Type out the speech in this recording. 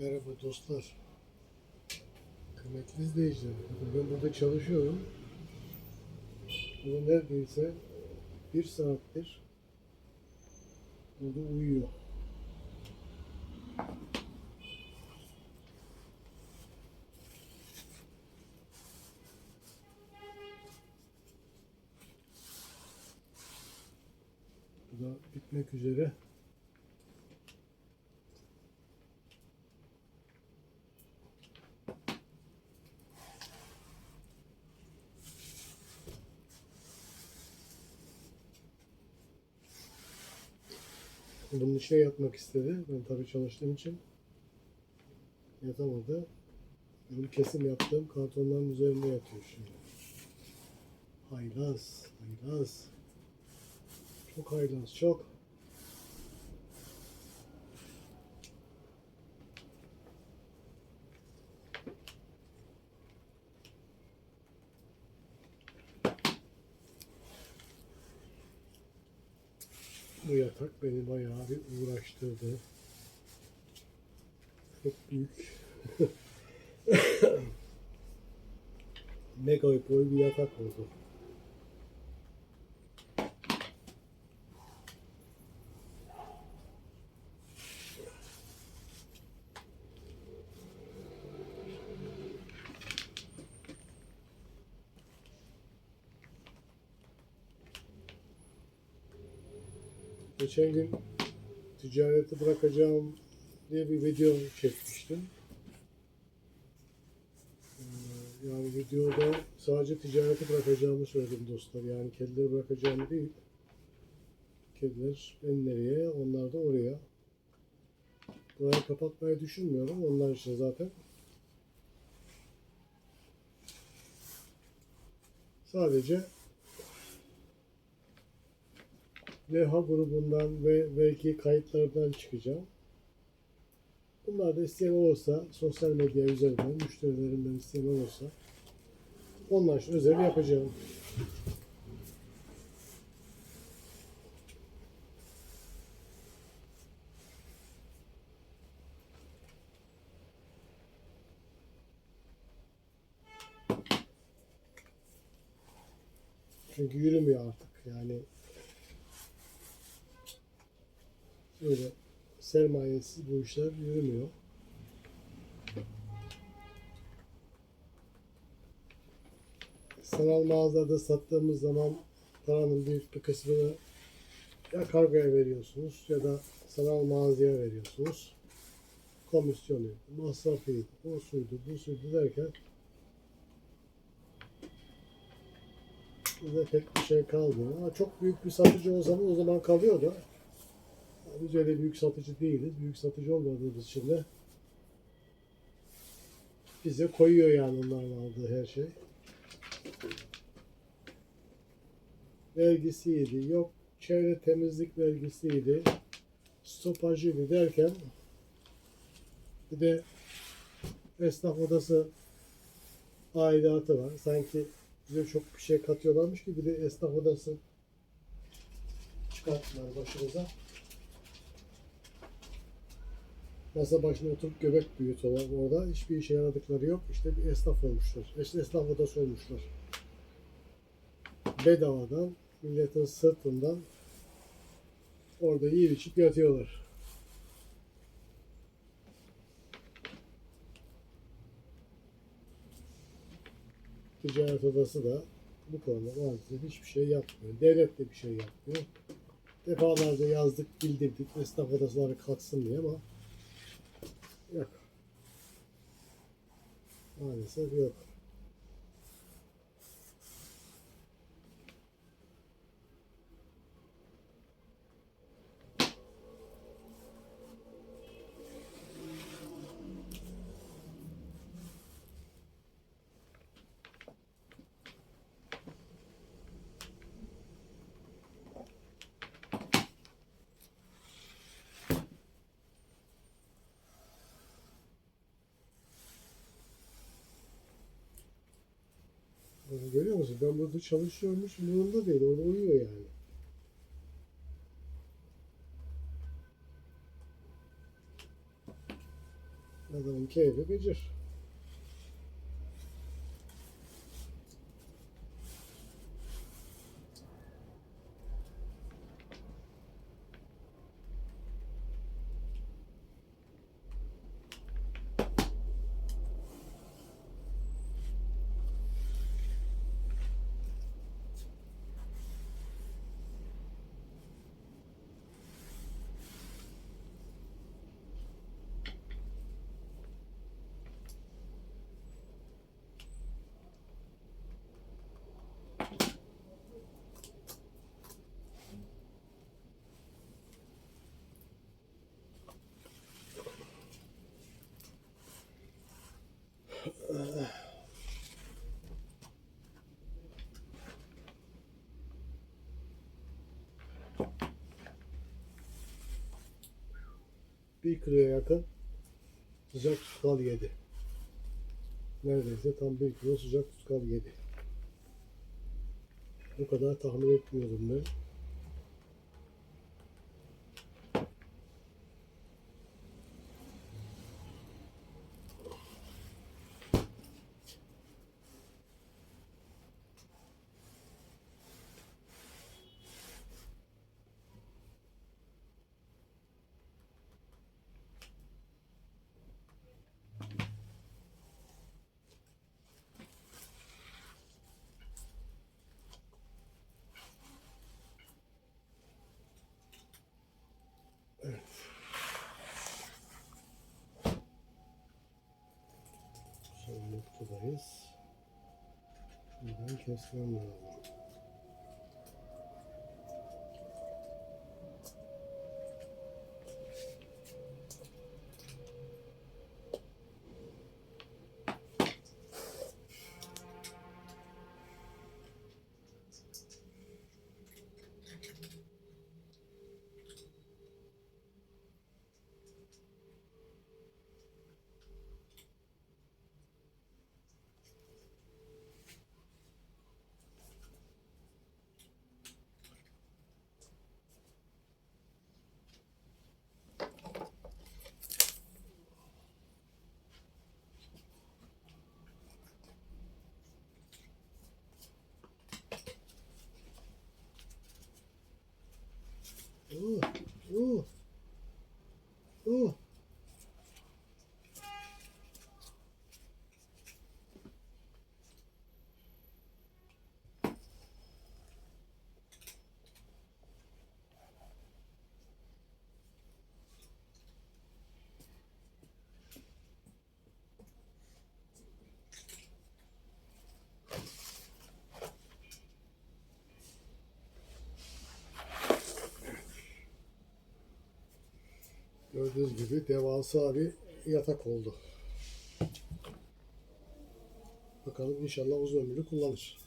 Merhaba dostlar. Kıymetli izleyiciler. Ben burada çalışıyorum. Burada neredeyse bir saattir burada uyuyor. Bu da bitmek üzere. Bunun içine yatmak istedi. Ben tabii çalıştığım için yatamadı. Benim kesim yaptığım kartonların üzerinde yatıyor şimdi. Haylaz, haylaz. Çok haylaz, çok. Bu yatak beni bayağı bir uğraştırdı. Çok büyük. Mega boy bir yatak oldu. Geçen gün ticareti bırakacağım diye bir video çekmiştim. Ee, Yani videoda sadece ticareti bırakacağımı söyledim dostlar. Yani kedileri bırakacağımı değil. Kediler en nereye, onlar da oraya. Burayı kapatmayı düşünmüyorum. Onlar için zaten. Sadece Leha grubundan ve belki kayıtlardan çıkacağım. Bunlar da isteyen olursa sosyal medya üzerinden müşterilerimden isteyen olursa onlar için özel yapacağım. Çünkü yürümüyor artık yani öyle sermayesiz bu işler yürümüyor. Sanal mağazada sattığımız zaman paranın büyük bir kısmını ya kargoya veriyorsunuz ya da sanal mağazaya veriyorsunuz. Komisyonu, masrafıydı, o suydu, bu suydu derken bize pek bir şey kalmıyor. Ama çok büyük bir satıcı olsanız o zaman kalıyordu. Biz öyle büyük satıcı değiliz. Büyük satıcı olmadığımız için de bize koyuyor yani onların aldığı her şey. Vergisiydi, yok çevre temizlik vergisiydi, stopajıydı derken bir de esnaf odası aidatı var. Sanki bize çok bir şey katıyorlarmış gibi bir de esnaf odası çıkarttılar başımıza. Masa başına oturup göbek büyütüyorlar orada. Hiçbir işe yaradıkları yok. İşte bir esnaf olmuşlar. İşte esnaf odası olmuşlar. Bedavadan, milletin sırtından orada yiyip içip yatıyorlar. Ticaret odası da bu konuda maalesef hiçbir şey yapmıyor. Devlet de bir şey yapmıyor. Defalarca yazdık, bildirdik esnaf odasıları kalksın diye ama Yok. Maalesef yok. Bunu görüyor musun? Ben burada çalışıyormuş, umurumda değil. Orada uyuyor yani. Adamın keyfi gıcır. Bir kiloya yakın sıcak tutkal yedi. Neredeyse tam bir kilo sıcak tutkal yedi. Bu kadar tahmin etmiyordum ben. Noktadayız. Buradan kesmem lazım. Ooh. Gördüğünüz gibi devasa bir yatak oldu. Bakalım inşallah uzun ömürlü kullanır.